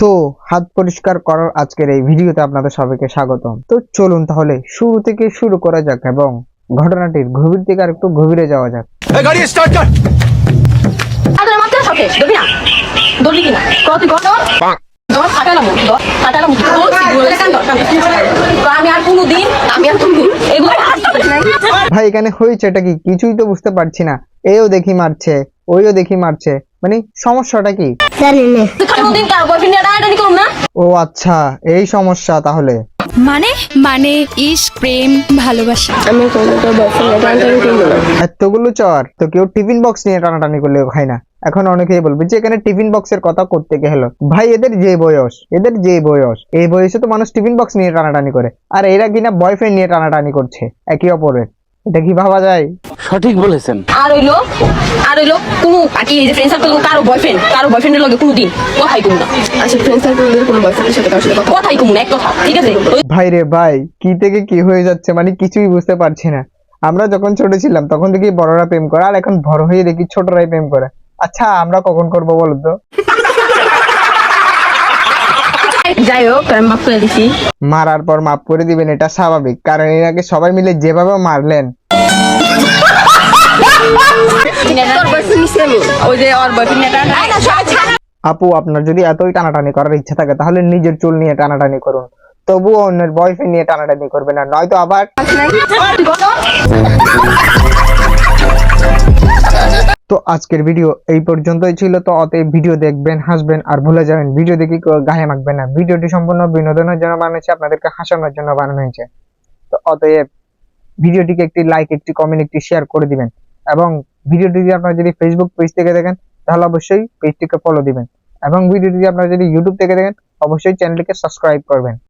তো হাত পরিষ্কার করার আজকের এই ভিডিওতে আপনাদের সবাইকে স্বাগতম তো চলুন তাহলে শুরু থেকে শুরু করা যাক এবং ঘটনাটির গভীর থেকে আর একটু গভীরে যাওয়া যাক গাড়ি স্টার্ট কর ভাই এখানে হয়েছে এটা কি কিছুই তো বুঝতে পারছি না এও দেখি মারছে ওইও দেখি মারছে। মানে সমস্যাটা কি? ও আচ্ছা এই সমস্যা তাহলে। মানে? মানে ইশক প্রেম ভালোবাসা। এতগুলো চর তো কেউ টিফিন বক্স নিয়ে টানাটানি করলেও খায় না। এখন অনেকেই বলবে যে এখানে টিফিন বক্সের কথা করতে গেল ভাই এদের যে বয়স এদের যে বয়স এই বয়সে তো মানুষ টিফিন বক্স নিয়ে টানাটানি করে। আর এরা কিনা বয়ফ্রেন্ড নিয়ে টানাটানি করছে একে অপরের। এটা কি ভাবা যায়? সঠিক বলেছেন। আর হইল আর হইল কোনো বাকি এই যে ফ্রেন্ড সার্কেল কারও বয়ফ্রেন্ড কারও বয়ফ্রেন্ডের লগে কোনো দিন কথাই কমু না। আচ্ছা ফ্রেন্ড সার্কেলের কোনো বয়ফ্রেন্ডের সাথে কারোর সাথে কথাই কমু না এক কথা ঠিক আছে? ভাই রে ভাই কি থেকে কি হয়ে যাচ্ছে মানে কিছুই বুঝতে পারছি না। আমরা যখন ছোট ছিলাম তখন দেখি বড়রা প্রেম করে আর এখন বড় হয়ে দেখি ছোটরাই প্রেম করে। আচ্ছা আমরা কখন করব বলো তো? যাই হোক আমি মাফ করে দিছি। মারার পর মাফ করে দিবেন এটা স্বাভাবিক। কারণ এর আগে সবাই মিলে যেভাবে মারলেন আপু, আপনার যদি এতই টানাটানি করার ইচ্ছা থাকে, তাহলে নিজের চুল নিয়ে টানাটানি করুন। তবুও অন্যের বয়ফ্রেন্ড নিয়ে টানাটানি করবে না, নয়তো আবার তো আজকের ভিডিও এই পর্যন্তই ছিল। তো অতএব ভিডিও দেখবেন, হাসবেন, আর ভুলে যাবেন। ভিডিও দেখে গায়ে মাখবেন না। ভিডিওটি সম্পূর্ণ বিনোদনের জন্য বানানো হয়েছে আপনাদেরকে হাসানোর জন্য বানানো হয়েছে। তো অতএব ভিডিওটিকে একটি লাইক একটি কমেন্ট একটি শেয়ার করে দিবেন। এবং ভিডিওটি যদি আপনারা যদি ফেসবুক পেজ থেকে দেখেন, তাহলে অবশ্যই পেজটিকে ফলো দিবেন। এবং ভিডিওটি যদি আপনারা যদি ইউটিউব থেকে দেখেন, অবশ্যই চ্যানেলটিকে সাবস্ক্রাইব করবেন।